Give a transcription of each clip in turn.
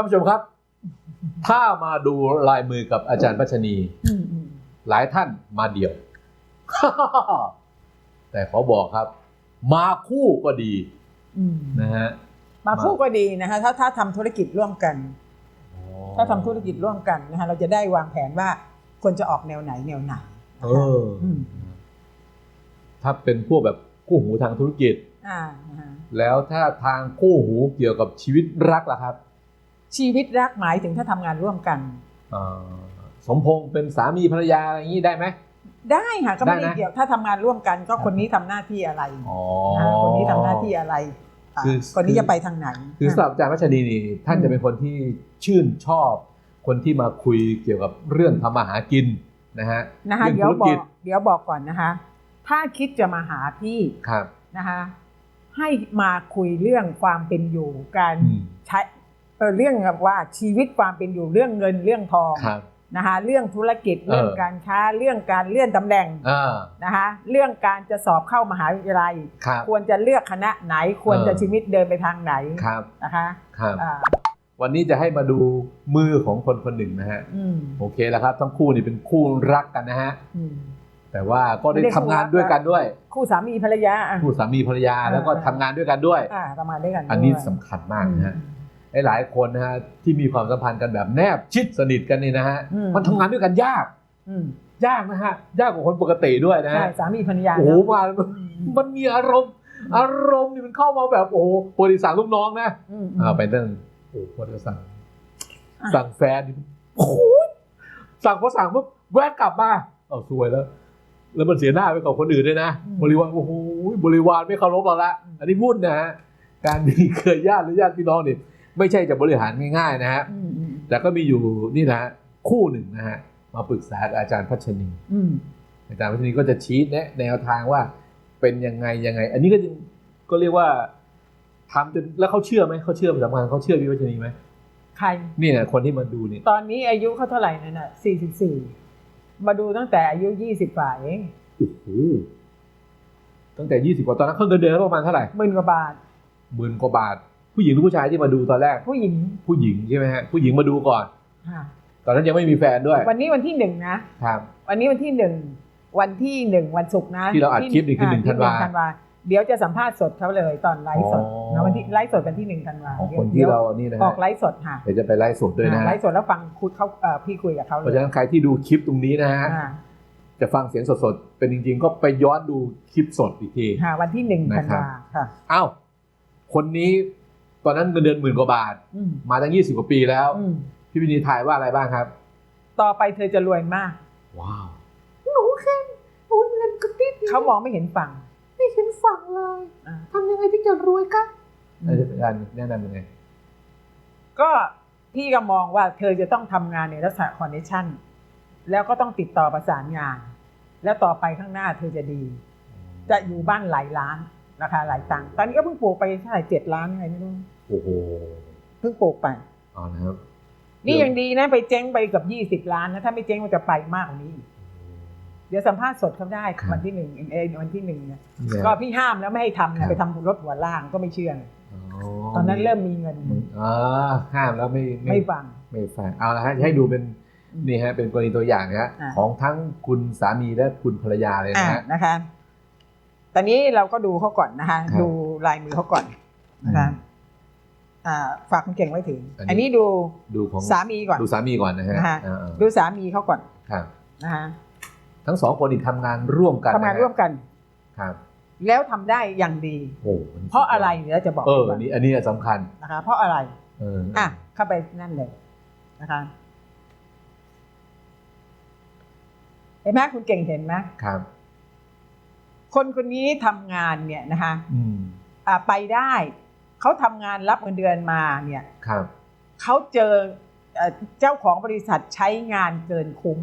ท่านผู้ชมครับ ถ้ามาดูลายมือกับอาจารย์พัชนีอืมอืมหลายท่านมาเดี่ยว แต่ขอบอกครับ มาคู่ก็ดีอืมนะฮะมาคู่ก็ดีนะคะถ้าถ้าทำธุรกิจร่วมกัน ถ้าทำธุรกิจร่วมกันนะคะเราจะได้วางแผนว่าควรจะออกแนวไหนแนวไหนเอนะคะออมถ้าเป็นพวกแบบคู่หูทางธุรกิจอ่านะคะแล้วถ้าทางคู่หูเกี่ยวกับชีวิตรักล่ะครับ ชีวิตรักหมายถึงถ้าทำงานร่วมกันอ่าสมพงษ์เป็นสามีภรรยาอะไรอย่างนี้ได้ไหม ได้ค่ะก็ไม่ได้ได้นะ เกี่ยวถ้าทำงานร่วมกันก็คนนี้ทำหน้าที่อะไรอ๋อ นะคะคนนี้ทำหน้าที่อะไรอ่าคือคนนี้จะไปทางไหนคือสำหรับอาจารย์วัชรีนี่ท่านจะเป็นคนที่ชื่นชอบ คนที่มาคุยเกี่ยวกับเรื่องทำมาหากินนะฮะนะคะเรื่เดี๋ยวธุรบอกิจกเดี๋ยวบอกก่อนนะคะ ถ้าคิดจะมาหาพี่ ครับอืม ใช้เออเรื่อ งแบบว่าชีวิตความเป็นอยู่เรื่องเงินเรื่องทองครับนะคะเรื่องธุรกิจเออเรื่องการค้าเรื่องการเลื่อนตำแหน่งอ่านะคะเรื่องการจะสอบเข้ามหาวิทยาลัยครับควรจะเลือกคณะไหนควรจะเออชีวิตเดินไปทางไหนครับนะคะครับอ่าวันนี้จะให้มาดูมือของคนคนหนึ่งนะฮะอืมโอเคแล้วครับ ทั้งคู่นี่เป็นคู่รักกันนะฮะอืมแต่ว่าก็ได้ไม่ได้ทำงานคู่รักด้วยกันด้วย คู่สามีภรรยาอะคู่สามีภรรยาอ่าแล้วก็ทำงานด้วยกันด้วยอ่าทำงานด้วยกัน อันนี้ด้วยสำคัญมากนะฮะอืม หลายๆคนนะฮะที่มีความสัมพันธ์กันแบบแนบชิดสนิทกันนี่นะฮะอืมมันทำงานด้วยกันยากอืมยากนะฮะยากกว่าคนปกติด้วยนะใช่ฮะสามีภรรยาโอ้โหเนอะมาอืมมันมีอารมณ์อารมณ์นี่มันเข้ามาแบบโอ้โหบริษัทลูกน้องนะอืมอ่าไปนั่งโอ้โหพอจะสั่งอะสั่งแฟนนี่โอ้โหสั่งพอสั่งปุ๊บแวะกลับมาเอาซวยแล้ว แล้วมันเสียหน้าไปกับคนอื่นด้วยนะบริวารโอ้โหบริวารไม่เคารพเราละอันนี้วุ่นนะฮะการมีเครือญาติหรือญาติพี่น้องนี่ ไม่ใช่จะบริหารง่ายๆนะฮะอืมอืมแต่ก็มีอยู่นี่นะฮะคู่หนึ่งนะฮะมาปรึกษากับอาจารย์พัชนีอืมอาจารย์พัชนีก็จะชี้แนะแนวทางว่าเป็นยังไงยังไง อันนี้ก็ยังก็เรียกว่าทำจนแล้วเขาเชื่อไหมเขาเชื่อสำคัญเขาเชื่อพี่พัชนีไหมใครนี่นะคนที่มาดูนี่ตอนนี้อายุเขาเท่าไหร่นั่นน่ะสี่สิบสี่มาดูตั้งแต่อายุยี่สิบฝ่าเองโอ้โหตั้งแต่ยี่สิบกว่าตอนนั้นเขาเงินเดือนเขาประมาณเท่าไหร่หมื่นกว่าบาทหมื่นกว่าบาท ผู้หญิงหรือผู้ชายที่มาดูตอนแรก ผู้หญิงผู้หญิงใช่ไหมฮะผู้หญิงมาดูก่อน ค่ะ ตอนนั้นยังไม่มีแฟนด้วยวันนี้วันที่หนึ่งนะ ครับ วันนี้วันที่หนึ่งวันที่หนึ่งวันศุกร์นะที่เราอัดคลิปนี่คือหนึ่งที่ธันวาธันวาเดี๋ยวจะสัมภาษณ์สดเขาเลยตอนไลฟ์สดอ๋อนะวันที่ไลฟ์สดวันที่หนึ่งธันวาของดี๋ยวคนที่เรานี่นะอฮะอกไลฟ์สดค่ะเดี๋ยวจะไปไลฟ์สดด้วยนะอ่าฮะไลฟ์สดแล้วฟังคุยเขาเอ่อพี่คุยกับเขาเลยเพราะฉะนั้นใครที่ดูคลิปตรงนี้นะฮะอ่าจะฟังเสียงสดๆเป็นจริง ๆ ก็ไปย้อนดูคลิปสดอีกที ค่ะวันที่หนึ่งนะธันครับ วาค่ะอ้าวคนนี้ ตอนนั้นเงินเดือนหมื่นกว่าบาทอืมมาตั้งยี่สิบกว่าปีแล้วอืมพี่วินีทายว่าอะไรบ้างครับ ต่อไปเธอจะรวยมาก ว้าวหนูแค่หนูเงินกระติดเขามองไม่เห็นฝั่ง ไม่เห็นฝั่งเลยอ่าทำยังไงถึงจะรวยคะอาจารย์แนะนำยังไง ก็พี่ก็มองว่าเธอจะต้องทำงานในลักษณะคอนเนคชั่นแล้วก็ต้องติดต่อประสานงาน แล้วต่อไปข้างหน้าเธอจะดี จะอยู่บ้านหลายล้าน ราคาหลายตังค์ตอนนี้ก็เพิ่งปลูกไปเท่าไหร่เจ็ดล้านไงไม่รู้โอ้โหเพิ่งปลูกไปเอานะครับ นี่ยังดีนะไปเจ๊งไปเกับยี่สิบล้านนะถ้าไม่เจ๊งมันจะไปมากกว่านี้อีกเดี๋ยวสัมภาษณ์สดเขาได้ครับวันที่หนึ่งเอยวันที่หนึ่งเนี่ยเนี่ยก็พี่ห้ามแล้วไม่ให้ทำครันะบไปทำรถหัวล่างก็ไม่เชื่ออ๋อตอนนั้นเริ่มมีเงินอ่าห้ามแล้วไม่ไม่ฟังไม่ฟังเอาละฮะให้ดูเป็นนี่ฮะเป็นกรณีตัวอย่างนะฮะอ่าของทั้งคุณสามีและคุณภรรยาเลยอ่านะฮะนะคะ ตอนนี้เราก็ดูเขาก่อนนะคะครับดูลายมือเขาก่อนนะคะอ่าฝากคุณเก่งไว้ถึงอันนี้อันนี้ดูดูของสามีก่อนดูสามีก่อนนะฮะนะคะอ่าดูสามีเขาก่อนๆครับนะคะทั้งสองคนนี่ทำงานร่วมกันทำงานนะฮะร่วมกันครับแล้วทำได้อย่างดีโอ้โหเพราะอะไรเดี๋ยวจะบอกเออให้ฟัอังนนี้ อันนี้สำคัญนะคะ เพราะอะไรเอออะเข้าไปนั่นเลยนะคะเห็นไหมคุณเก่งเห็นไหมครับ คนคนนี้ทำงานเนี่ยนะคะอืมอ่าไปได้เขาทำงานรับเงินเดือนมาเนี่ยครับเขาเจอเอ่อเจ้าของบริษัทใช้งานเกินคุ้ม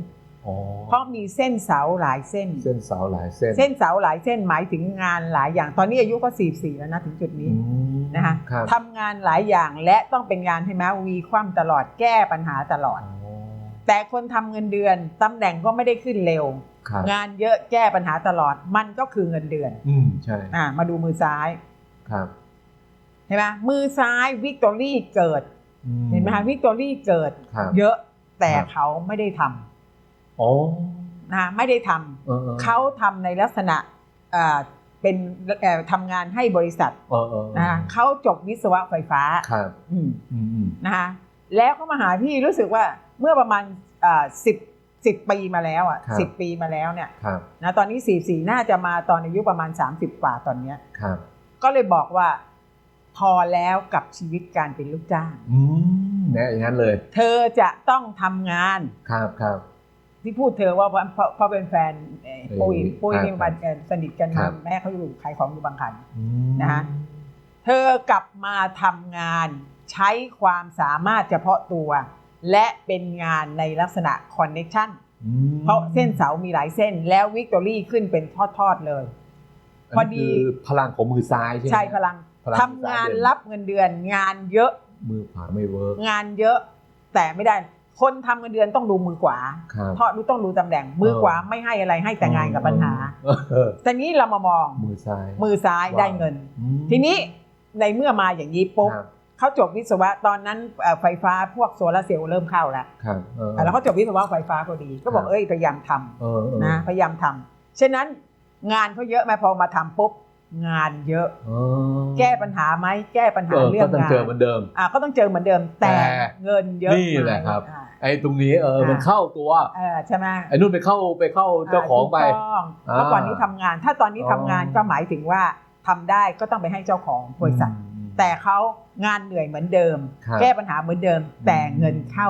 อ๋อเพราะมีเส้นเสาหลายเส้น เส้นเสาหลายเส้น เส้นเสาหลายเส้นหมายถึงงานหลายอย่าง ตอนนี้อายุก็สี่สี่แล้วนะถึงจุดนี้อืมนะคะครับทำงานหลายอย่างและต้องเป็นงานให้ไหมวีคว่ำตลอดแก้ปัญหาตลอดอ๋อแต่คนทำเงินเดือนตำแหน่งก็ไม่ได้ขึ้นเร็วครับ งานเยอะแก้ปัญหาตลอดมันก็คือเงินเดือน อืมใช่อ่ามาดูมือซ้ายครับเห็นไหมมือซ้ายวิกตอรี่เกิดเห็นไหมคะวิกตอรี่เกิดครับเยอะแต่ครับเขาไม่ได้ทำอ๋อนะไม่ได้ทำเออออเขาทำในลักษณะเอ่อเป็นเอ่อทำงานให้บริษัทเออเออเออนะเขาจบวิศวะไฟฟ้าครับอืมอืมอืมนะคะแล้วเขามาหาพี่รู้สึกว่าเมื่อประมาณสิบ สิบปีมาแล้วอะสิบปีมาแล้วเนี่ยครับนะตอนนี้สี่สี่น่าจะมาตอนอายุประมาณ30กว่าตอนเนี้ยครับก็เลยบอกว่า พอแล้วกับชีวิตการเป็นลูกจ้างอืมเนี่ยอย่างนั้นเลย เธอจะต้องทำงานครับครับที่พูดเธอว่าเพราะเพราะเพราะเป็นแฟนเอ่อปุ้ยเออปุ้ยครับนี่มันเอ่อสนิทกันครัมาบแม่เขาอยู่ขายของอยู่บางขันอืมนะฮะเธอกลับมาทำงานใช้ความสามารถเฉพาะตัว และเป็นงานในลักษณะคอนเน c t ชันอืมเพราะเส้นเสามีหลายเส้นแล้ววิกตอรี่ขึ้นเป็นทอดๆเลย พอดีนนี้คือพลังของมือซ้ายใช่ไหมใช่พลังพลังทำงานสายเดินรับเงินเดือน งานเยอะมือขวาไม่เวิร์กงานเยอะแต่ไม่ได้ คนทำเงินเดือนต้องดูมือขวาครับเพราะรู้ต้องดูตำแหน่ง มือขวาไม่ให้อะไรให้แต่งานกับปัญหาเออเออแต่นี้เรามามองมือซ้ายมือซ้ายว้าวได้เงินอืมทีนี้ในเมื่อมาอย่างนี้ปุ๊บครับ เขาจบวิศวะตอนนั้นเอ่อไฟฟ้าพวกโซลาร์เซลล์เริ่มเข้าแล้วครับเอออะแล้วเขาจบวิศวะไฟฟ้าพอดีก็บอกครับเอ้ยพยายามทำเออเออนะพยายามทำฉะนั้นงานเขาเยอะไหมพอมาทำปุ๊บงานเยอะเออแก้ปัญหาไหมแก้ปัญหาเออเรื่อก็งต้องงานเจอเหมือนเดิมอะก็ต้องเจอเหมือนเดิมแต่แต่เงินเยอะนี่แหละครับอ่าไอ้ตรงนี้เอออ่ามัมันเข้าตัวเออใช่ไหมไอ้นู่นไปเข้าไปเข้าเจ้าของไปถูกต้องอ่าเมื่อก่อนนี้ทำงาน ถ้าตอนนี้ทำงานอ๋อก็หมายถึงว่าทำได้ก็ต้องไปให้เจ้าของบริษัทอืม แต่เขางานเหนื่อยเหมือนเดิม ครับแก้ปัญหาเหมือนเดิม แต่เงินเข้า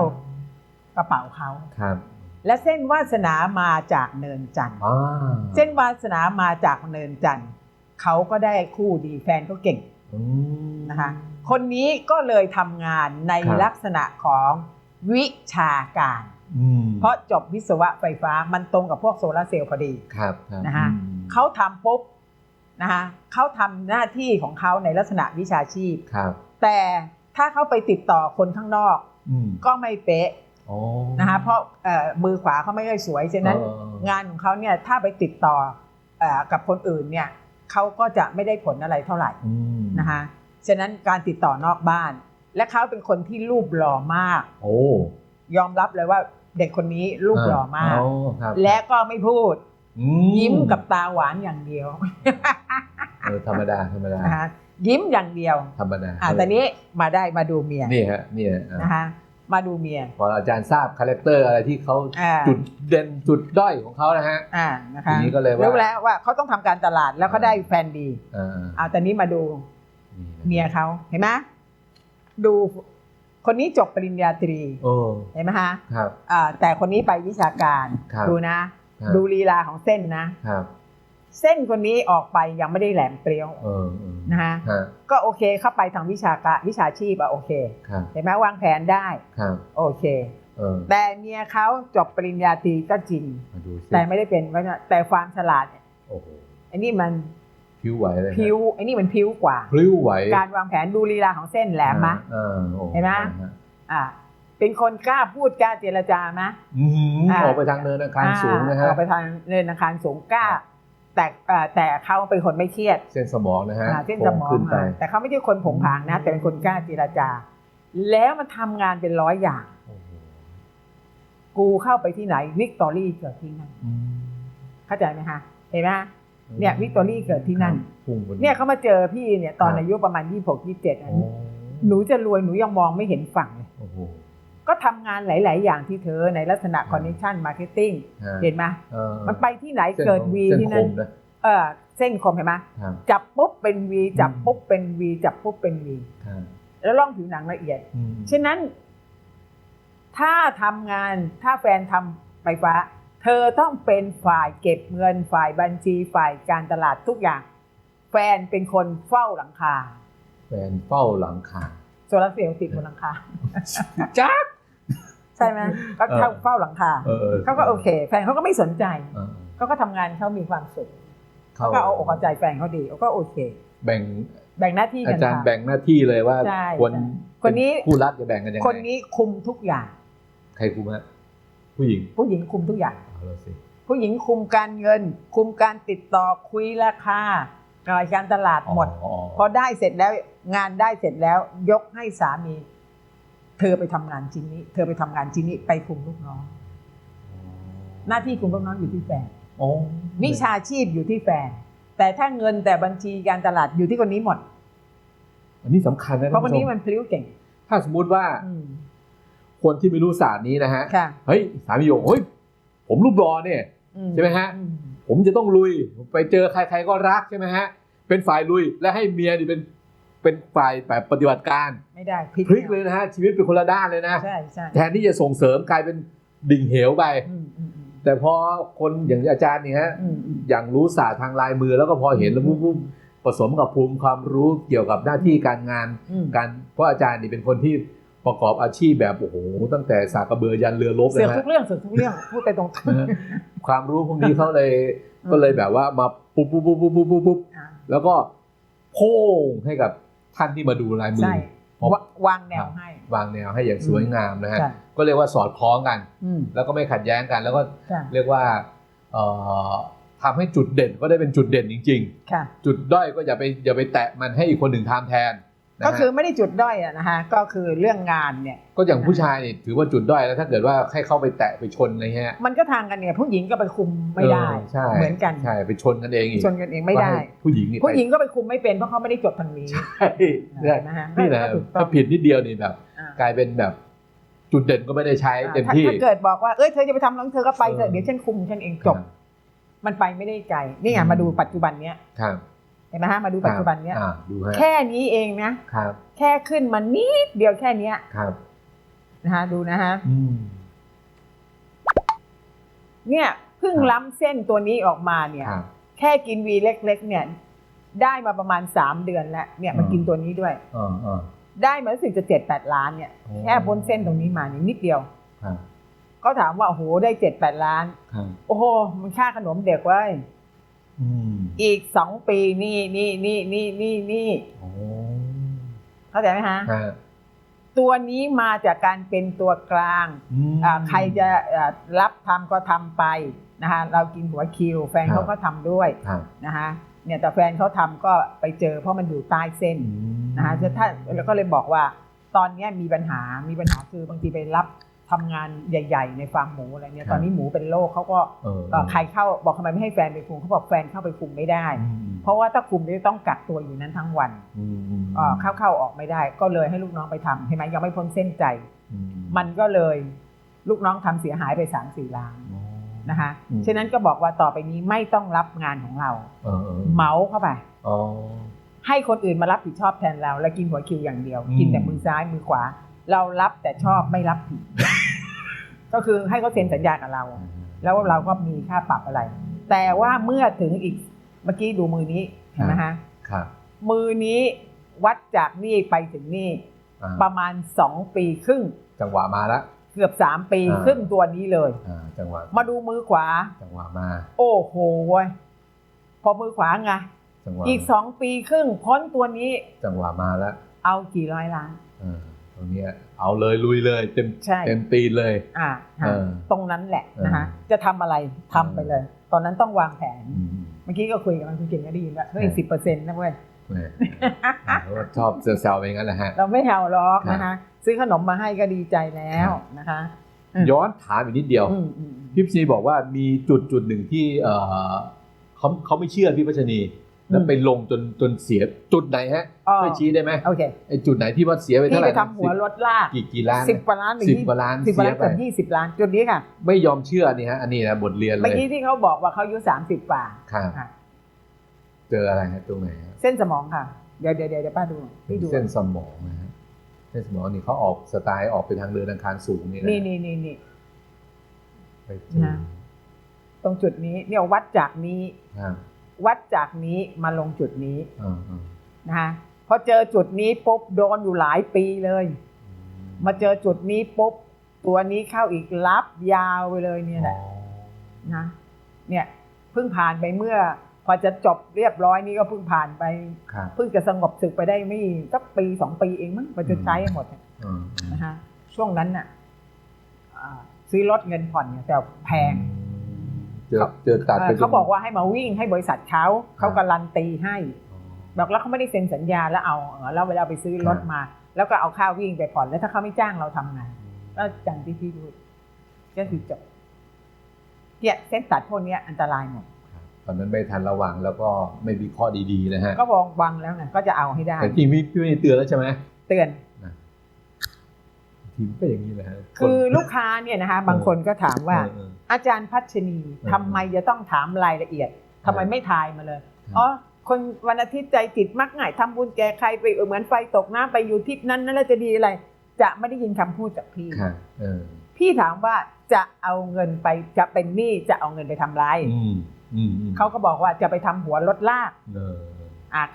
กระเป๋าเขาครับและเส้นวาสนามาจากเนินจันทร์อ่าเส้นวาสนามาจากเนินจันทร์เขาก็ได้คู่ดีแฟนเขาเก่งอืม นะคะคนนี้ก็เลยทำงานในครับ ลักษณะของวิชาการ อืมเพราะจบวิศวะไฟฟ้ามันตรงกับพวกโซลาร์เซลล์พอดี ครับครับนะคะ อืม เขาทำปุ๊บ นะคะเขาทำหน้าที่ของเขาในลักษณะวิชาชีพครับ แต่ถ้าเขาไปติดต่อคนข้างนอกอืมก็ไม่เป๊ะอ๋อนะคะเพราะเอ่อมือขวาเขาไม่ค่อยสวยฉะนั้นเอองานของเขาเนี่ยถ้าไปติดต่อเอ่อกับคนอื่นเนี่ยเขาก็จะไม่ได้ผลอะไรเท่าไหร่อืมนะคะฉะนั้นการติดต่อนอกบ้าน และเขาเป็นคนที่รูปหล่อมากโอ้ยอมรับเลยว่าเด็กคนนี้รูปหล่อมากอ๋อครับและก็ไม่พูดอื ยิ้มกับตาหวานอย่างเดียวเออธรรมดาธรรมดานะคะยิ้มอย่างเดียว ธรรมดาอ่าตอนนี้มาได้มาดูเมียนี่ฮะนี่ฮะอะนะคะมาดูเมียพออาจารย์ทราบคาแรคเตอร์อะไรที่เขาอ่าจุดเด่นจุดด้อยของเขานะฮะอ่านะคะทีนี้ก็เลยว่ารู้แล้วว่าเขาต้องทำการตลาดแล้วเขาได้แฟนดีอ่าเอาตอนนี้มาดูนี่นะเมียเขาเห็นไหมดูคนนี้จบปริญญาตรีโอ้เห็นไหมคะครับอ่าแต่คนนี้ไปวิชาการครับดูนะครับ ดูลีลาของเส้นนะครับเส้นคนนี้ออกไปยังไม่ได้แหลมเปรี้ยวเออเออนะคะฮะก็โอเคเข้าไปทางวิชาการวิชาชีพอะโอเคครับเห็นไหมวางแผนได้ครับโอเคเออแต่เมียเขาจบปริญญาตรีก็จริงมาดูสิแต่ไม่ได้เป็นว่าแต่ความฉลาดเนี่ยโอ้โหไอ้นี่มันผิวไหวเลยฮะพิ้วไอ้นี่มันพิ้วกว่าพลิ้วไหวการวางแผนดูลีลาของเส้นแหลมมะอ่าโอ้เห็นไหมฮะอ่า เป็นคนกล้าพูดกล้าเจรจามะอืมอ่า ออกไปทางเนินอาคารสูงนะอ่าฮะ ออกไปทางเนินอาคารสูงกล้า แต่เอ่อแต่เขาเป็นคนไม่เครียดเส้นสมองนะฮะอ่าเส้นสมองโค้ขึ้นไป อะแต่เขาไม่ใช่คนผงผางนะ แต่เป็นคนกล้าเจรจา แล้วมันทำงานเป็นร้อยอย่าง โอ้โหกูเข้าไปที่ไหนวิกตอรี่เกิดที่นั่นอืมเข้าใจไหมคะเห็นไหมเนี่ยวิกตอรี่เกิดที่นั่น พุ่งไป เนี่ยเขามาเจอพี่เนี่ยตอนครับ อายุประมาณยี่หกยี่เจ็ดโอ้หนูจะรวยหนูยังมองไม่เห็นฝั่งเลยโอ้โห ก็ทำงานหลาย ๆ อย่างที่เธอในลักษณะคอนเนคชั่นมาร์เก็ตติ้งฮะเห็นไหมเออมันไปที่ไหนส้นเกิดของวีเส้ที่นั่นคมนะเออเส้นคมเห็นไหมครับจับปุ๊บเป็นวีจับอืมปุ๊บเป็นวีจับปุ๊บเป็นวีครับแล้วร่องผิวหนังละเอียดอืมฉะนั้น ถ้าทำงานถ้าแฟนทำไฟฟ้า เธอต้องเป็นฝ่ายเก็บเงินฝ่ายบัญชีฝ่ายการตลาดทุกอย่าง แฟนเป็นคนเฝ้าหลังคา แฟนเฝ้าหลังคาโซลาร์เซลล์ติดบนหลังคาจ้า ใช่ไหมก็เออเฝ้าหลังคาเออออเขาก็โอเค แฟนเขาก็ไม่สนใจเออเขาก็ทำงานเขามีความสุขเข้าเขาก็เอาอกเอาใจแฟนเขาดีเขาก็โอเค แบ่งแบ่งหน้าที่อากันจารย์ค่ะแบ่งหน้าที่เลยว่าใช่ควรใช่คนนี้เป็คู่รักจะแบ่งกันยังไงคนนี้คุมทุกอย่าง ใครคุมฮะผู้หญิง ผู้หญิงคุมทุกอย่างเอาละสิผู้หญิงคุมการเงิน คุมการติดต่อคุยราคาการตลาดหมดอ๋อพอได้เสร็จแล้วงานได้เสร็จแล้วยกให้สามี เธอไปทำงานชิ้นนี้ เธอไปทำงานชิ้นนี้ไปคุมลูกน้อง หน้าที่คุมลูกน้องอยู่ที่แฟนโอ้วิชาชีพอยู่ที่แฟน แต่ถ้าเงินแต่บัญชีการตลาดอยู่ที่คนนี้หมด อันนี้สำคัญนะเพราะคนนี้ท่มันพลิ้วเก่ง ถ้าสมมุติว่าอืมคนที่ไม่รู้ศาสตร์นี้นะฮะค่ะเฮ้ยสามีบอกเฮ้ยผมรูปรอเนี่ยอืใช่ไหมฮะอืมผมจะต้องลุย ไปเจอใครๆก็รักใช่ไหมฮะ เป็นฝ่ายลุยและให้เมียนี่เป็น เป็นฝ่ายแบบปฏิบัติการไม่ได้พลิกเลยนะฮะชีวิตเป็นคนละด้านเลยนะใช่ใช่แทนที่จะส่งเสริมกลายเป็นดิ่งเหวไปอืมอืมอืมแต่พอคนอย่างอาจารย์เนี่ยฮะอืมอืมอย่างรู้ศาสตร์ทางลายมือแล้วก็พอเห็นแล้วปุ๊บปุ๊บผสมกับภูมิความรู้เกี่ยวกับหน้าที่การงานอืมการเพราะอาจารย์นี่เป็นคนที่ประกอบอาชีพแบบโอ้โหตั้งแต่สากกระเบือยันเรือรบเลเสืยอกฮะทุกเรื่องเสือกทุกเรื่องพูดไปตรงนะฮะความรู้พวกนี้เขาเลยอืมก็เลยแบบว่ามาปุ๊บปุ๊บปุ๊บปุ๊บปุ๊บปุ๊บปุ๊บอ่าแล้วก็โพ่งให้กับ ท่านที่มาดูลายมือใช่เพราะวะวางแนวให้ วางแนวให้อย่างสวยงามนะฮะค่ะก็เรียกว่าสอดคล้องกันอืมแล้วก็ไม่ขัดแย้งกัน แล้วก็ค่ะเรียกว่าเอ่อทำให้จุดเด่นก็ได้เป็นจุดเด่นจริงค่ะๆจุดด้อยก็อย่าไปอย่าไปแตะมันให้อีกคนหนึ่งทำแทนนะฮะ ก็คือไม่ได้จุดด้อยอะนะคะก็คือเรื่องงานเนี่ยก็อย่างผู้ชายนี่ถือว่าจุดด้อยแล้วถ้าเกิดว่าให้เข้าไปแตะไปชนอะไรเงี้ยมันก็ทางกันเนี่ยผู้หญิงก็ไปคุมไม่ได้เออใช่เหมือนกันใช่ไปชนกันเองอีกชนกันเองไม่ได้ก็ให้ผู้หญิงนี่ผู้หญิงก็ไปคุมไม่เป็นเพราะเขาไม่ได้จบทางนี้ใช่ใช่นะฮะนี่แหละก็ถูกต้อถ้างผิดนิดเดียวนี่แบบอ่ากลายเป็นแบบจุดเด่นก็ไม่ได้ใช้เต็มถ้าที่ถ้าเกิดบอกว่าเอ้ยเธอจะไปทำแล้วเธอก็ไปเถเออะอเดี๋ยวฉันคุมฉันเองจบ มันไปไม่ได้ไกลนี่ไงอืมมาดูปัจจุบันเนี้ยครับ เห็นไหมฮะมาดูปัจจุบันเนี้ยอ่าดูฮะแค่นี้เองนะครับ แค่ขึ้นมานิดเดียวแค่เนี้ยครับนะฮะดูนะฮะอืมเนี่ยเพิ่งครับล้ำเส้นตัวนี้ออกมาเนี่ยครับแค่กินวีเล็ก ๆ เนี่ย ได้มาประมาณสามเดือนแล้ว เนี่ยมาอืมกินตัวนี้ด้วยอ่าอ่าได้มารู้สึกจะเจ็ดแปดล้านเนี่ยโอ้แค่พ้นเส้นตรงนี้มานี่นิดเดียวครับเขาถามว่าโอ้โหได้เจ็ดแปดล้านครับโอ้โหมันค่าขนมเด็กเว้ย อืมอีกสองปีนี่นี่นี่นี่นี่นี่โอ้เข้าใจไหมฮะฮะตัวนี้มาจากการเป็นตัวกลางอืมอ่าใครจะอ่ารับทำก็ทำไปนะคะเรากินหัวคิว แฟนครับเขาก็ทำด้วยครับนะคะเนี่ยแต่แฟนเขาทำก็ไปเจอเพราะมันอยู่ใต้เส้นอืมนะคะจะถ้าแล้วก็เลยบอกว่าตอนเนี้ยมีปัญหามีปัญหาคือบางทีไปรับ ทำงานใหญ่ ๆ ในฟาร์มหมูอะไรเนี่ยตอนนี้หมูเป็นโรคเขาก็เออเอ่อใครเข้าบอกทำไมไม่ให้แฟนไปคุมเขาบอกแฟนเข้าไปคุมไม่ได้อืมเพราะว่าถ้าคุมจะต้องกักตัวอยู่นั้นทั้งวันอืมอืมเอ่อเข้าเข้าออกไม่ได้ ก็เลยให้ลูกน้องไปทำเห็นไหมยังไม่พ้นเส้นใจอืมันก็เลยลูกน้องทำเสียหายไปสามสี่ล้านอ๋อนะคะอืมฉะนั้นก็บอกว่าต่อไปนี้ไม่ต้องรับงานของเราเออเออเหมาเข้าไปอ๋อให้คนอื่นมารับผิดชอบแทนเรา แล้วกินหัวคิวอย่างเดียวอืมกินแต่มือซ้ายมือขวา เรารับแต่ชอบไม่รับผิด ก็คือให้เขาเซ็นสัญญากับเรา แล้วเราก็มีค่าปรับอะไร แต่ว่าเมื่อถึงอีกเมื่อกี้ดูมือนี้เห็นไหมฮะครับมือนี้วัดจากนี่ไปถึงนี่อ่าประมาณสองปีครึ่ง จังหวะมาแล้วเกือบสามปีอ่าครึ่งตัวนี้เลยอ่าจังหวะมาดูมือขวา จังหวะมา โอ้โหเว้ยพอมือขวาไงจังหวะอีกสองปีครึ่งพ้นตัวนี้ จังหวะมาแล้ว เอากี่ร้อยล้านอ่า ตรงเนี้ยเอาเลยลุยเลยเต็มใช่เต็มตีนเลยอ่าเออตรงนั้นแหละนะคะเออจะทำอะไรทำไปเลย ตอนนั้นต้องวางแผนอืมเมื่อกี้ก็คุยกับมันคุณเก่งก็ได้ยินว่าเฮ้ยเออสิบเปอร์เซ็นต์นะเว้ยแหม่อ่าเพราะว่าชอบแซวๆไปงั้นแหละฮะเราไม่เอาล็อกครับนะคะซื้อขนมมาให้ก็ดีใจแล้วนะคะอืมย้อนถามอีกนิดเดียวอืมอืมพี่พัชนีบอกว่ามีจุดจุดหนึ่งที่เออเขาเขาไม่เชื่อพี่พัชนี แล้วไปลงจนจนเสียจุดไหนฮะอ๋อช่วยชี้ได้ไหมโอเคไอ้จุดไหนที่ว่าเสียไปที่เท่าไหไปร่นะทำหัวรถลากกี่กี่ล้านสิบกว่าล้านหรือสิบยี่กว่าล้านสิบกว่าล้านเสียไปเกือบยี่สิบล้านจุดนี้ค่ะ ไม่ยอมเชื่อนี่ฮะอันนี้นะบทเรียนเลเมื่อยกี้ที่เขาบอกว่าเขาอายุสามสิบกว่าครับค่ะเจออะไรฮะตรงไหนฮะเส้นสมองค่ะเดี๋ยวเดี๋ยวเดี๋ยวเดี๋ยวป้าดูพี่ดูเส้นสมองนะฮะเส้นสมองนี่เขาออกสไตล์ออกไปทางเดินอังคารสูงนี่นะนี่นี่นี่นี่ไปเจอนะตรงจุดนี้เนี่ยวัดจากนี้ครับ วัดจากนี้มาลงจุดนี้อ่าอ่านะคะพอเจอจุดนี้ปุ๊บโดนอยู่หลายปีเลย มาเจอจุดนี้ปุ๊บตัวนี้เข้าอีกรับยาวไปเลยเนี่ยแหละอ๋อนะเนี่ยเพิ่งผ่านไปเมื่อ พอจะจบเรียบร้อยนี่ก็เพิ่งผ่านไปครับเพิ่งจะสงบศึกไปได้ไม่สักปีสองปีเองมั้งมันจะใช้หมดเนี่ยอืมอืมนะคะช่วงนั้นน่ะอ่าซื้อรถเงินผ่อนเนี่ยแต่แพง เจอเจอตัดเอ่ไปอเขาบอกว่าให้มาวิ่งให้บริษัทเขาเขาการันตีให้อ๋อบอกแล้วเขาไม่ได้เซ็นสัญญาแล้วเอาเออแล้วเวลาไปซื้อรถครับมา แล้วก็เอาค่าวิ่งไปผ่อนแล้วถ้าเขาไม่จ้างเราทำไงก็จังที่พี่พูดก็คือจบเนี่ยเส้นตัดพวกเนี้ยอันตรายหมดตอนนั้นไม่ทันระวังแล้วก็ไม่วิเคราะห์ดีๆนะฮะก็วางวังแล้วไงก็จะเอาให้ได้แต่จริงพี่พี่ไม่ได้เตือนแล้วใช่ไหมเตือน ทีมก็อย่างนี้แหละฮะคือลูกค้าเนี่ยนะคะบางคนก็ถามว่าเอออาจารย์พัชนีออทำไมจะต้องถามรายละเอียดทำไมไม่ทายมาเลยครับอ๋อคนวันอาทิตย์ใจจิตมักง่ายทำบุญแก่ใครไปเออเหมือนไฟตกน้ำไปอยู่ทิศนั้นนั่นแล้วจะดีอะไร จะไม่ได้ยินคำพูดจากพี่ครับเออพี่ถามว่าจะเอาเงินไปจะเป็นหนี้จะเอาเงินไปทำไรอืมอืมอืมเขาก็บอกว่าจะไปทำหัวรถลากเอออ่า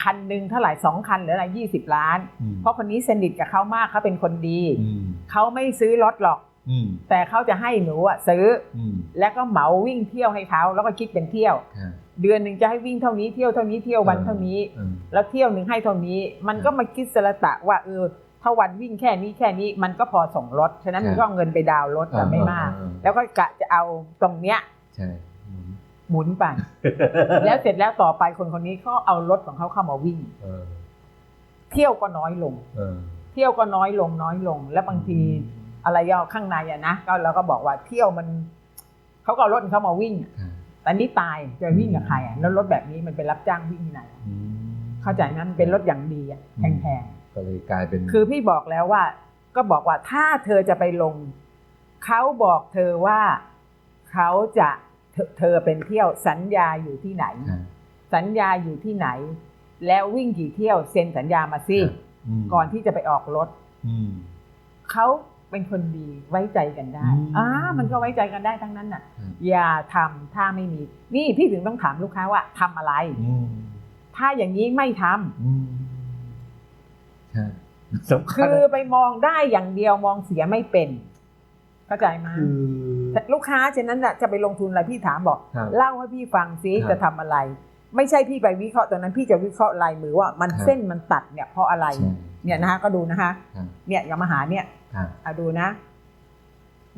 คันหนึ่งเท่าไหร่สองคันหรืออะไรยี่สิบล้านอืมเพราะคนนี้สนิทกับเขามากเขาเป็นคนดีอืมเขาไม่ซื้อรถหรอกอืมแต่เขาจะให้หนูอะซื้ออืมแล้วก็เหมาวิ่งเที่ยวให้เขาแล้วก็คิดเป็นเที่ยวครับเดือนหนึ่งจะให้วิ่งเท่านี้เที่ยวเท่านี้เที่ยววันเท่านี้เออแล้วเที่ยวหนึ่งให้เท่านี้ มันก็มาคิดสระตะว่าเออถ้าวันวิ่งแค่นี้แค่นี้มันก็พอส่งรถ ฉะนั้นมันก็เอาเงินไปดาวน์รถแต่ไม่มากเออเออเออแล้วก็กะจะเอาตรงเนี้ยใช่อืม หมุนไป แล้วเสร็จแล้วต่อไปคนคนนี้เขาเอารถของเขาเข้ามาวิ่งเออเที่ยวก็น้อยลงเออเที่ยวก็น้อยลงน้อยลง แล้วบางทีอะไรย่อข้างในอะนะก็เราก็บอกว่าเที่ยวมันเขาก็เอารถของเขามาวิ่งอะครับแต่นี่ตายจะวิ่งกับใครอะแล้วรถแบบนี้มันเป็นรับจ้างวิ่งที่ไหนอะอืมเข้าใจไหมมันเป็นรถอย่างดีอะแพงก็เลยกลายเป็นๆคือพี่บอกแล้วว่า ก็บอกว่าถ้าเธอจะไปลงเขาบอกเธอว่าเขาจะ เธอเธอเป็นเที่ยวสัญญาอยู่ที่ไหนครับสัญญาอยู่ที่ไหน แล้ววิ่งกี่เที่ยวเซ็นสัญญามาสิมก่อนที่จะไปออกรถอืมเขาเป็นคนดีไว้ใจกันได้อืมอ่ามันก็ไว้ใจกันได้ทั้งนั้นน่ะครับอย่าทำถ้าไม่มี นี่พี่ถึงต้องถามลูกค้าว่าทำอะไรอืมถ้าอย่างนี้ไม่ทำอืมใช่สำคัญคือไปมองได้อย่างเดียวมองเสียไม่เป็นเข้าใจไหมคือแต่ ลูกค้าฉะนั้นน่ะจะไปลงทุนอะไรพี่ถามบอกครับเล่าให้พี่ฟังซิครับจะทำอะไร ไม่ใช่พี่ไปวิเคราะห์ตรงนั้นพี่จะวิเคราะห์ลายมือว่ามันครับเส้นมันตัดเนี่ยเพราะอะไรใช่เนี่ยนะคะก็ดูนะคะครับเนี่ยอย่ามาหาเนี่ยครับอะดูนะ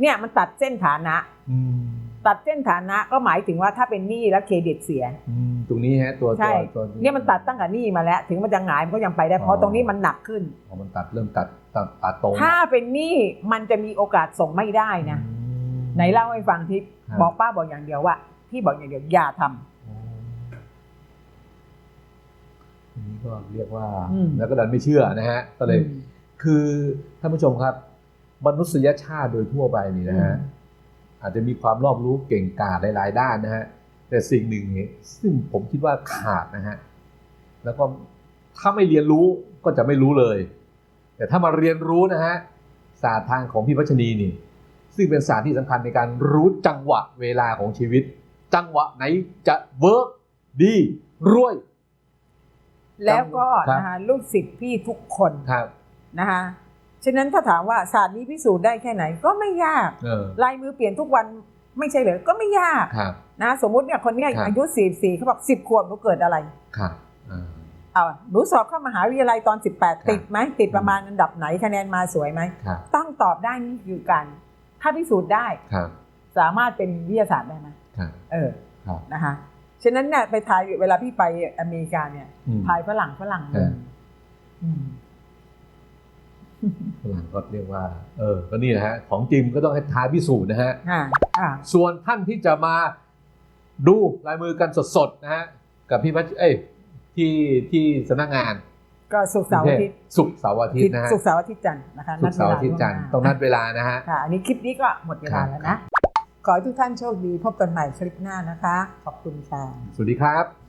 เนี่ยมันตัดเส้นฐานะอืมตัดเส้นฐานะก็หมายถึงว่าถ้าเป็นหนี้แล้วเครดิตเสียอืมตรงนี้ฮะตัวใช่ตัวตัวเนี่ยมันตัดตั้งแต่หนี้มาแล้ว ถึงมันจะหงายมันก็ยังไปได้เพราะตรงนี้มันหนักขึ้นพอมันตัดเริ่มตัดตัดตัดตรงถ้าเป็นหนี้มันจะมีโอกาสส่งไม่ได้นะอืม ไหนเล่าให้ฟังทิพย์ครับบอกป้าบอกอย่างเดียวว่าพี่บอกอย่างเดียวอย่าทำอ๋ออันนี้ก็เรียกว่าอืมแล้วก็ดันไม่เชื่อนะฮะก็เลยอืมคือท่านผู้ชมครับ มนุษยชาติโดยทั่วไปนี่นะฮะอืมอาจจะมีความรอบรู้เก่งกาจหลาย ๆ ด้านนะฮะแต่สิ่งหนึ่งเนี่ยซึ่งผมคิดว่าขาดนะฮะแล้วก็ถ้าไม่เรียนรู้ก็จะไม่รู้เลย แต่ถ้ามาเรียนรู้นะฮะศาสตร์ทางของพี่พัชนีนี่ ซึ่งเป็นศาสตร์ที่สำคัญในการรู้จังหวะเวลาของชีวิต จังหวะไหนจะเวิร์กดีรวย แล้วก็ครับนะคะลูกศิษย์พี่ทุกคนครับนะคะฉะนั้นถ้าถามว่าศาสตร์นี้พิสูจน์ได้แค่ไหนก็ไม่ยากเออลายมือเปลี่ยนทุกวันไม่ใช่เหรอก็ไม่ยากครับนะสมมุติเนี่ยคนเนี้ยครับอายุ44เขาบอก10ขวบหนูเกิดอะไรครับอ่าเอาหนูสอบเข้ามหาวิทยาลัยตอนครับ18 ติดไหมติดประมาณอันดับไหนคะแนนมาสวยไหมครับต้องตอบได้นี่คือการ ถ้าพิสูจน์ได้ ครับ สามารถเป็นวิทยาศาสตร์ได้ไหมครับ เออครับ นะคะฉะนั้นเนี่ยไปทายเวลาพี่ไปอเมริกาเนี่ยอืม ทายฝรั่งฝรั่งเอออืม ฝรั่งก็เรียกว่า เออ ก็นี่นะฮะ ของจริงก็ต้องให้ท้าพิสูจน์นะฮะ อ่าอ่า ส่วนท่านที่จะมาดูลายมือกันสดๆนะฮะ กับพี่พัชเอ้ยที่ที่สำนักงาน ก็ศุกร์เสาร์อาทิตย์ศุกร์เสาร์อาทิตย์นะฮะศุกร์เสาร์อาทิตย์จันทร์นะคะศุกร์เสาร์อาทิตย์จันทร์ต้องนัดเวลานะฮะค่ะอันนี้คลิปนี้ก็หมดเวลาแล้วนะ ขอให้ทุกท่านโชคดีพบกันใหม่คลิปหน้านะคะ ขอบคุณค่ะ สวัสดีครับ